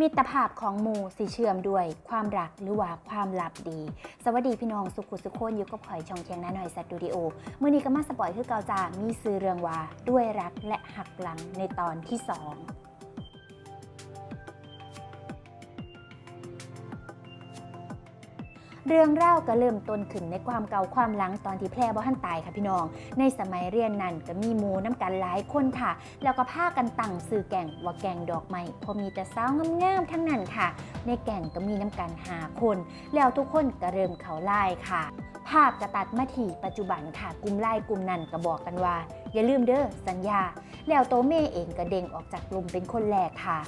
มิตรภาพของหมู่สิเชื่อมด้วยความรักหรือว่าความลับดี สวัสดีพี่น้องสุขุสุขคนอยู่กับข่อยช่องเทียงน้าหน่อยสตูดิโอเมื่อนี้ก็มาสปอยคือเกาจามีซื้อเรื่องว่าด้วยรักและหักหลังในตอนที่สอง เรื่องเล่าก็เริ่มต้นขึ้นในความเก่าความหลังตอนที่แพร่บ่ทันตายค่ะพี่น้อง ในสมัยเรียนนั้นก็มีหมูน้ำกันหลายคนค่ะ แล้วก็พากันตั้งซื้อแก่งว่าแก่งดอกไม้พอมีแต่สาวงามๆทั้งนั้นค่ะ ในแก่งก็มีน้ำกันหาคน แล้วทุกคนก็เริ่มเขาไล่ค่ะ ภาพกระตัดมาที่ปัจจุบันค่ะกลุ่มไล่กลุ่มนั้นก็บอกกันว่า อย่าลืมเด้อสัญญา แล้วโตเม่เองก็เด้งออกจากกลุ่มเป็นคนแรกค่ะ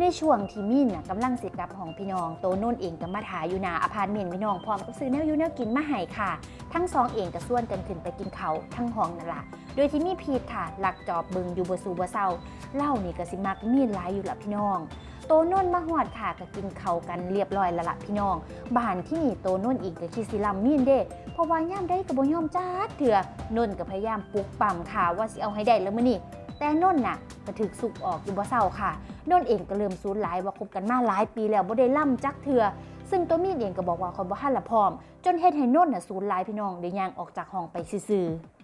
ในช่วงที่มินน่ะกำลังสิกลับของพี่น้อง โตนุ่นเองก็มาถ่ายอยู่นาอพาร์ตเมนต์พี่น้องพร้อมกับซื้อแนวอยูแนวกินมาให้ค่ะ ทั้งสองเองก็ส่วนกันขึ้นไปกินเขาทั้งห้องนั่นละโดยที่มีพีทค่ะ หลักจอบบึงอยู่บนสูบเศร้าเล่านี่ก็สิมักมีนหลายอยู่ละพี่น้อง โตน่นมาหอดค่ะก็กินเขากันเรียบร้อยล้วละพี่น้องบ้านที่นี่โตน่นอีกก็คิดสิลำมีนเด้เพราะว่าย่ามได้กับ่ยอมจ้าดเถื่อนนก็พยายามปลุกปั่มค่ะว่าสิเอาให้ได้แล้วมื้อนี้แต่นนน่ะก็ถึกสุกออกอยู่บ่เศร้าค่ะนนเองก็เริ่มสูญหลายว่าคบกันมาหลายปีแล้วบ่ได้ล่ำจักเถื่อซึ่งตัวมีนเองก็บอกว่าเขาบ่ทันละพร้อม จนเฮ็ดให้นนน่ะสูญหลายพี่น้องได้ย่างออกจากห้องไปซื่อๆ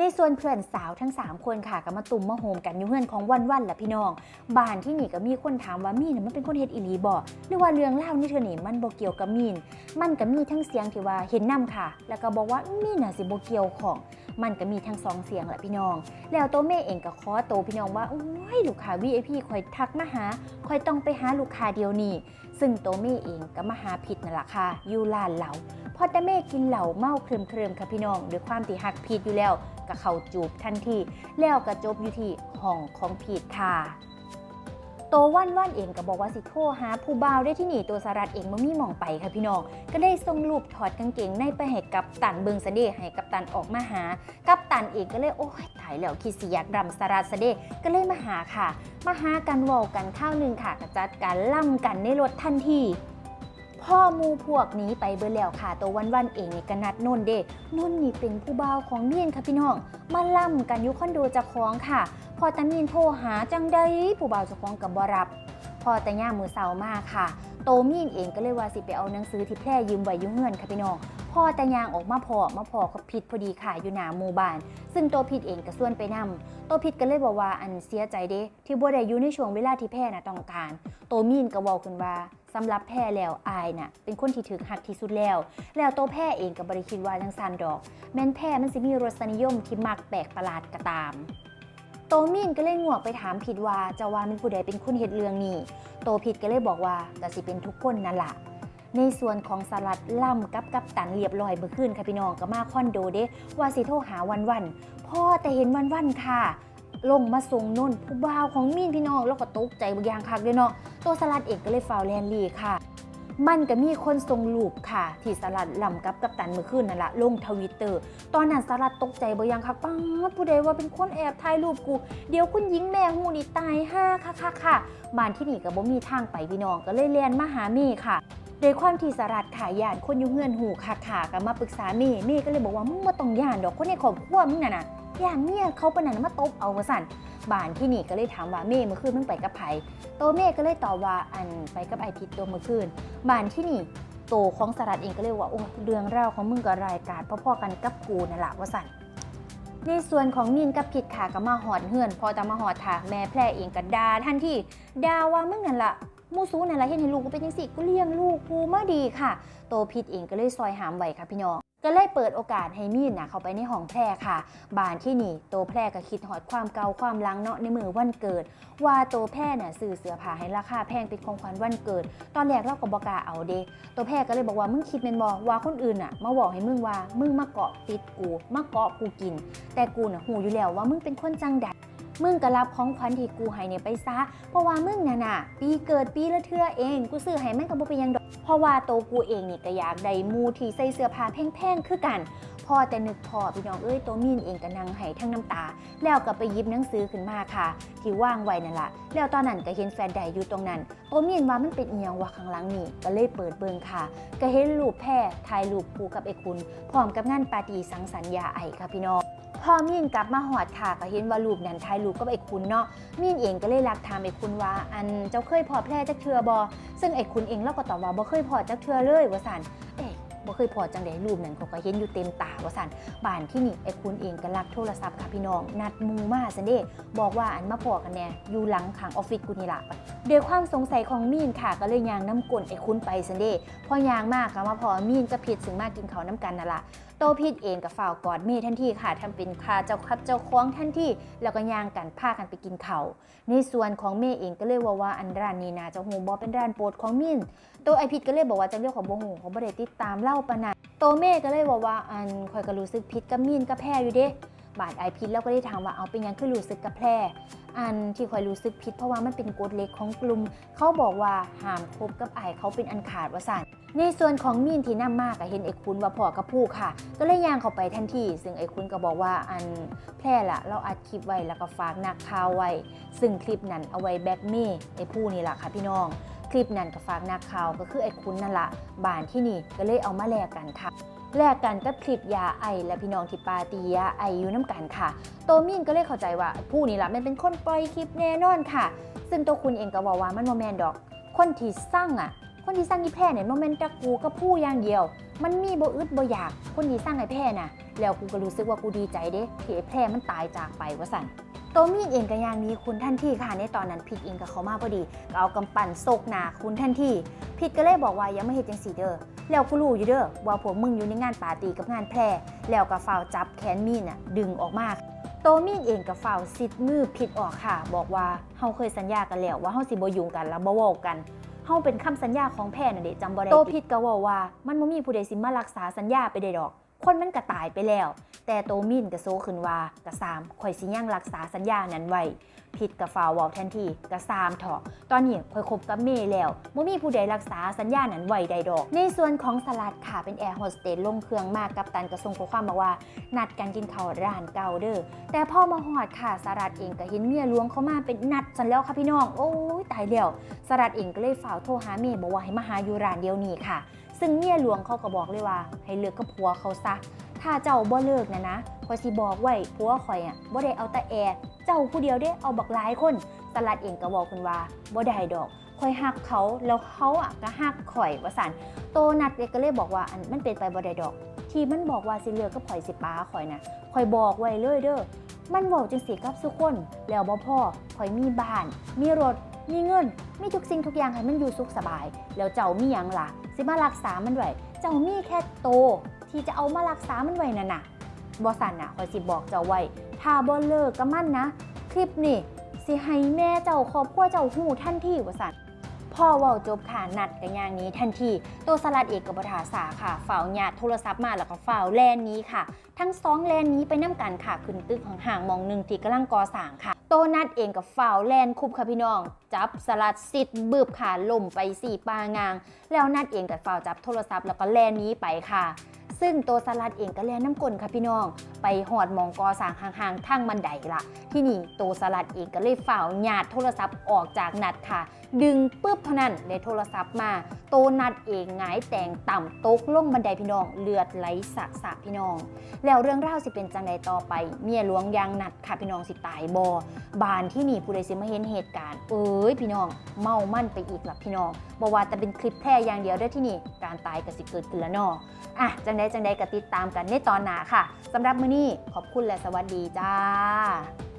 ในส่วนเพื่อนสาวทั้ง 3 คนค่ะก็มาตุ่มมาโฮมกันอยู่เฮือนของวันวันละพี่น้องบ้านที่นี่ก็มีคนถามว่ามีนน่ะมันเป็นคนเฮ็ดอีหลีบ่หรือว่าเรื่องเล่านี่เธอนี่มันบ่เกี่ยวกับมีน มันก็มีทั้งเสียงที่ว่าเห็นนํค่ะ แล้วก็บอกว่ามีน่ะสิบ่เกี่ยวของ มันก็มีทั้งสองเสียงแหละพี่น้อง แล้วโตเม่เองก็ขอโตพี่น้องว่าโอ้ยลูกค้า VIP คอยทักมาหาคอยต้องไปหาลูกค้าเดียวนี่ซึ่งโตเม่เองก็มาหาผิดนั่นแหละค่ะอยู่ลานเหล่าพอแต่เม่กินเหล่าเมาเคลิมเคลิมค่ะพี่น้องด้วยความที่หักผิดอยู่แล้วก็เข่าจูบทันทีแล้วก็จบอยู่ที่ห้องของผิดค่ะ โตวันวันเองก็บอกว่าสิโทรหาผู้บ่าวได้ที่หนีตัวสารัตเองมันมีหมองไปค่ะพี่น้อง ก็เลยส่งรูปถอดกางเกงในไปให้กับตันเบิงสเดให้กับตันออกมาหา กับตันเองก็เลยโอ้ยถ่ายแล้วคิดสิอยากรำสารัตสเดก็เลยมาหาค่ะ มาหากันวอลกันข้าวหนึ่งค่ะกระจัดการล่ำกันในรถทันทีพ่อมูพวกนี้ไปเบิดแล้วค่ะ ตัววันวันเองนี่ก็นัดนนเดนนนี่เป็นผู้บ่าวของเมียนค่ะพี่น้อง มาล่ำกันอยุคอนโดจะคล้องค่ะ พอตามีนโทรหาจังได้ผู้บ่าวเจะคล้าของกับบรับ พอแต่ย่ามมือเสามาค่ะ โตมีนเองก็เลยว่าสิไปเอาหนังสือที่แพร่ยืมไว้ยุ่งเงินค่ะพี่น้องพ่อแต่ยางออกมาพอมาพอก็ผิดพอดีค่ะอยู่หนาหมู่บ้าน ซึ่งโตผิดเองก็ส่วนไปนำโตผิดก็เลยบอกว่าอันเสียใจเด้ ที่บ่ได้อยู่ในช่วงเวลาที่แพร่น่ะต้องการโตมีนก็บอกขึ้นว่าสำหรับแพร่แล้วอายน่ะเป็นคนที่ถึกหักที่สุดแล้ว แล้วโตแพร่เองก็บ่ได้คิดว่าจังซันดอก แม่นแพร่มันสิมีรสนิยมที่มักแปลกประหลาดก็ตาม โตมีนก็เลยงวกไปถามผิดว่าเจะว่าเป็นผู้ใดเป็นคนเฮ็ดเรื่องนี้ โตผิดก็เลยบอกว่าก็สิเป็นทุกคนนั่นล่ะในส่วนของสลัดล่ำกับกับตันเรียบร้อยเมื่อคืนค่ะพี่น้องก็มาคอนโดเด้ว่าสิโทรหาวันวันพ่อแต่เห็นวันวันค่ะ ลงมาส่งนุ่นผู้บ่าวของมีนพี่น้องแล้วก็ตกใจบางอย่างคักเด้เนาะตัวสลัดเองก็เลยฟาวแลนลี่ค่ะ มันก็มีคนส่งรูปค่ะ ที่สลัดล่ำกับกับตันเมื่อคืนนั่นละลงทวิตเตอร์ตอนนั้นสลัดตกใจบางอย่างคักป้าผู้ใดว่าเป็นคนแอบถ่ายรูปกู เดี๋ยวคุณหญิงแม่หูนี่ตายห้าค่ะค่ะค่ะบ้านที่นี่ก็บ่มีทางไปพี่น้องก็เลยเรียนมาหาเมย์ค่ะโดยความที่สลัดขายยานคนอยู่เฮือนหูค่ะค่ะก็มาปรึกษาเมย์เมย์ก็เลยบอกว่ามึงมาต้องยานดอกคนในครอบครัวมึงน่ะนะ อย่านเมียเขาปะนันมาตบเอาวสันบ้านที่นี่ก็เลยถามว่าเมย์เมื่อคืนมึงไปกับไผโตเมย์ก็เลยตอบว่าอันไปกับไอทิดตัวเมื่อคืนบ้านที่นี่โตของสลัดเองก็เลยว่าโอ้เรื่องราวของมึงก็รายการพ่อๆกันกับกูนั่นแหละว่าสันในส่วนของมีนกับผิดค่ะก็มาหอดเฮือน พอจะมาหอดค่ะแม่แพร่เองก็ด่าทันที่ดาว่ามึงนั่นละมูซูนั่นละเห็นให้ลูกกูเป็นจังสิกูเลี้ยงลูกกูมาดีค่ะ โตผิดเองก็เลยซอยหามไหวค่ะพี่น้อง ก็เลยเปิดโอกาสให้มีนนะเข้าไปในห้องแพร่ค่ะ บานที่นี่โตแพร่ก็คิดหอดความเก่าความลังเนาะในมือวันเกิด ว่าโตแพร่น่ะซื้อเสื้อผ้าให้ราคาแพงเป็นของขวัญวันเกิด ตอนแรกเราก็บอกกาเอาเดโตแพร่ก็เลยบอกว่ามึงคิดเป็นบอว่าคนอื่นอะมาบอกให้มึงว่ามึงมาเกาะติดกูมาเกาะกูกิน แต่กูน่ะหูอยู่แล้วว่ามึงเป็นคนจังใด มึงก็รับของขวัญที่กูให้เนี่ยไปซะ เพราะว่ามึงน่ะน่ะ ปีเกิดปีละเทื่อเอง กูซื้อให้แม่งก็บ่เป็นหยังดอก เพราะว่าโตวกูเองนี่ก็อยากได้หมูที่ใส่เสื้อผ้าแพงๆคือกัน พอแต่นึกพอพี่น้องเอ้ยตัวมีนเองก็นั่งไห้ทั้งน้ำตา แล้วก็ไปหยิบหนังสือขึ้นมาค่ะ ที่ว่างไว้นั่นละแล้วตอนนั้นก็เห็นแฟนใดอยู่ตรงนั้นตัวมีนว่ามันเป็นเอียงว่าข้างหลังนี่ก็เลยเปิดเบิงค่ะ ก็เห็นรูปแพร่ถ่ายรูปคู่กับไอ้คุณพร้อมกับงานปาร์ตี้สังสรรค์ยาไอค่ะพี่น้อง พอมีนกลับมาหอดค่ะก็เห็นว่ารูปนั้นถ่ายรูปกับไอ้คุณเนาะมีนเองก็เลยรักถามไอ้คุณว่า อันเจ้าเคยพอแพร่จักเทือบอซึ่งไอ้คุณเองเราก็ตอบว่าบ่เคยพอจักเทือเลยว่าสันเอ๊ะบ่เคยพอจังไดรูปนั้นเขาก็เห็นอยู่เต็มตาว่าสันบ้านที่นี่ไอ้คุณเองก็รักโทรศัพท์ค่ะพี่น้อง นัดมูมาซันเด้บอกว่าอันมาพอกันแน่อยู่หลังขังออฟฟิศกูนี่ล่ะด้วยความสงสัยของมีนค่ะ ก็เลยยางน้ำกลนไอ้คุณไปซันเด้พอยางมากค่ะมาพอมีนก็ผิดซึ่งมากกินเขาน้ำกันนั่นล่ะ โตพิดเองกับฝ่าวกอดเมย์ทันทีค่ะทำเป็นคาเจ้าครับเจ้าคว้องทันทีแล้วก็ย่างกันพากันไปกินเขาในส่วนของเมย์เองก็เลยว่าว่าอันร้านนี้นะเจ้าหูบอเป็นร้านโปรดของมินโตไอพิดก็เลยบอกว่าจะเรียกของโบหูเขาบ่ได้ติดตามเล่าปะนะโตเม่ก็เลยบอกว่าอันคอยก็รู้สึกพิดกับมินกับแพรอยู่เด้ บาดไอพิดแล้วก็ได้ถามว่าเอาเป็นยังคือรู้สึกกับแพรอันที่คอยรู้สึกผิดเพราะว่ามันเป็นกฎเล็กของกลุ่ม เขาบอกว่าห้ามคบกับไอเขาเป็นอันขาดว่าสั่นในส่วนของมีนที่นำมากก็เห็นไอ้คุณว่าพอกับผู้ค่ะ ก็เลยย่างเข้าไปทันทีซึ่งไอ้คุณก็บอกว่าอันแพร่ละเราอัดคลิปไว้แล้วก็ฝากนักข่าวไว้ ซึ่งคลิปนั้นเอาไว้แบ็กเมย์ไอ้ผู้นี่แหละค่ะพี่น้องคลิปนั้นก็ฝากนักข่าวก็คือไอ้คุณนั่นละบานที่นี่ก็เลยเอามาแลกกันค่ะ แลกกันกับคลิปยาไอ และพี่น้องที่ปาตียาไออยู่น้ำกันค่ะ โตมินก็เลยเข้าใจว่าผู้นี่ละมันเป็นคนปล่อยคลิปแน่นอนค่ะ ซึ่งตัวคุณเองก็บอกว่ามันโมแมนดอก คนที่สร้างอะ คนที่สร้างอีแพรเนี่ยโมเมนต์ตะกูกับผู้อย่างเดียว มันมีโบอึดโบอยาก คนที่สร้างไอแพรน่ะ แล้วกูก็รู้สึกว่ากูดีใจเด้ที่ไอแพรมันตายจากไปว่าสั่นโตมีนเองก็อย่างนี้คุณท่านที่ค่ะในตอนนั้นพิดเองกับเขามากพอดีก็เอากำปั่นโศกหนาคุณท่านที่พิดก็เลยบอกว่าอย่ามาเฮ็ดจังสีเด้อ แล้วกูรู้อยู่เด้อว่าพวกมึงอยู่ในงานปาร์ตี้กับงานแพร่แล้วก็ฝ่าวจับแขนมีนน่ะดึงออกมาโตมีนเองกับฝ่าวซิดมือผิดออกค่ะ บอกว่าเฮาเคยสัญญากันแล้วว่าเฮาสิบ่ยุ่งกันแล้วบ่เว้ากันเฮาเป็นคำสัญญาของแพร่น่ะเด้จำบ่ได้โตผิดก็เว่าว่า มันบ่มีผู้ใดสิมารักษาสัญญาไปได้ดอก คนมันก็ตายไปแล้ว แต่โตมินก็โซขึ้นว่ากะสามข่อยสิยังรักษาสัญญานั้นไว้ผิดกับฟาวเว้าทันทีกะสามเถาะตอนนี้ข่อยคบกับเมย์แล้วบ่มีผู้ใดรักษาสัญญานั้นไว้ได้ดอก ในส่วนของสลัดค่ะเป็นแอร์โฮสเตสลงเครื่องมากกับตันกระทรงข้อความบอกว่า นัดกันกินข้าวร้านเก่าเด้อแต่พ่อมาหอดค่ะสลัดเองก็เห็นเมียลวงเข้ามาเป็นนัดสันแล้วค่ะพี่น้อง โอ้ยตายแล้วสลัดเองก็เลยฝ่าวโทรหาเมียบอกว่าให้มาหาอยู่ร้านเดียวนี้ค่ะ ซึ่งเมียหลวงเขาก็บอกเลยว่า ให้เลิกกับผัวเขาซะ ถ้าเจ้าบ่เลิกนะนะข่อยสิบอกไว้ผัวข่อยอะบ่ได้เอาแต่แอร์เจ้าผู้เดียวเด้เอาบักหลายคนสลัดเองก็บอกคุณว่าบ่ได้ดอกข่อยฮักเขาแล้วเขาอะก็ฮักข่อยว่าซั่นโตนัดเองก็เลยบอกว่าอันมันเป็นไปบ่ได้ดอก ที่มันบอกว่าสิเลือกกับข่อยสิป้าข่อยน่ะข่อยบอกไว้เลยเด้อมันบอกจังสีกับทุคนแล้วบ่พ่อข่อยมีบ้าน มีรถมีเงิน มีทุกสิ่งทุกอย่างให้มันอยู่สุขสบาย แล้วเจ้ามีหยังล่ะ สิมารักษามันไว้เจ้ามีแค่โตที่จะเอามารักษามันไว้นั่นน่ะบอสันน่ะขอยสิบอกเจ้าไว้ถ้าบอเลิกกับมันนะ คลิปนี่สิให้แม่เจ้าครอบครัวเจ้าหูท่านที่บอสัน พ่อว้าจบค่ะนัดกันอย่างนี้ทันที ตัวสลัดเอกกับบทาสาค่ะฝ่าวญาติโทรศัพท์มาแล้วก็ฝ่าวแลนนี้ค่ะ ทั้งสองแลนนี้ไปน้ำกันค่ะขึ้นตึกห่างๆมองหนึ่งที่กำลังก่อสร้างค่ะโตนัดเองกับฝ่าวแลนคุบค่ะพี่น้อง จับสลัดสิทธิ์บืบขาล่มไปสี่ปางาง แล้วนัดเองกับฝ่าวจับโทรศัพท์แล้วก็แลนนี้ไปค่ะ ซึ่งตัวสลัดเองก็แลนน้ำกลนค่ะพี่น้อง ไปหอดมองกอสางห่างๆทางบันไดละที่นี่ตัวสลัดเองก็เลยฝ่าวญาติโทรศัพท์ออกจากนัดค่ะ ดึงปุ๊บเท่านั้นได้โทรศัพท์มาโตนัดเองหงายแต่งต่ำตกลงบันไดพี่น้อง เลือดไหลสะสะพี่น้อง แล้วเรื่องราวสิเป็นจังใดต่อไป เมียหลวงยางนัดค่ะพี่น้องสิตายบอบานที่นี่ผู้ใดสิมาเห็นเหตุการณ์เอ้ยพี่น้องเมามั่นไปอีกหลับพี่น้องบอกว่าแต่เป็นคลิปแพร่อย่างเดียวได้ที่นี่ การตายก็สิเกิดขึ้นแล้วนออะจังใดจังใดก็ติดตามกันในตอนหน้าค่ะสำหรับมื้อนี้ขอบคุณและสวัสดีจ้า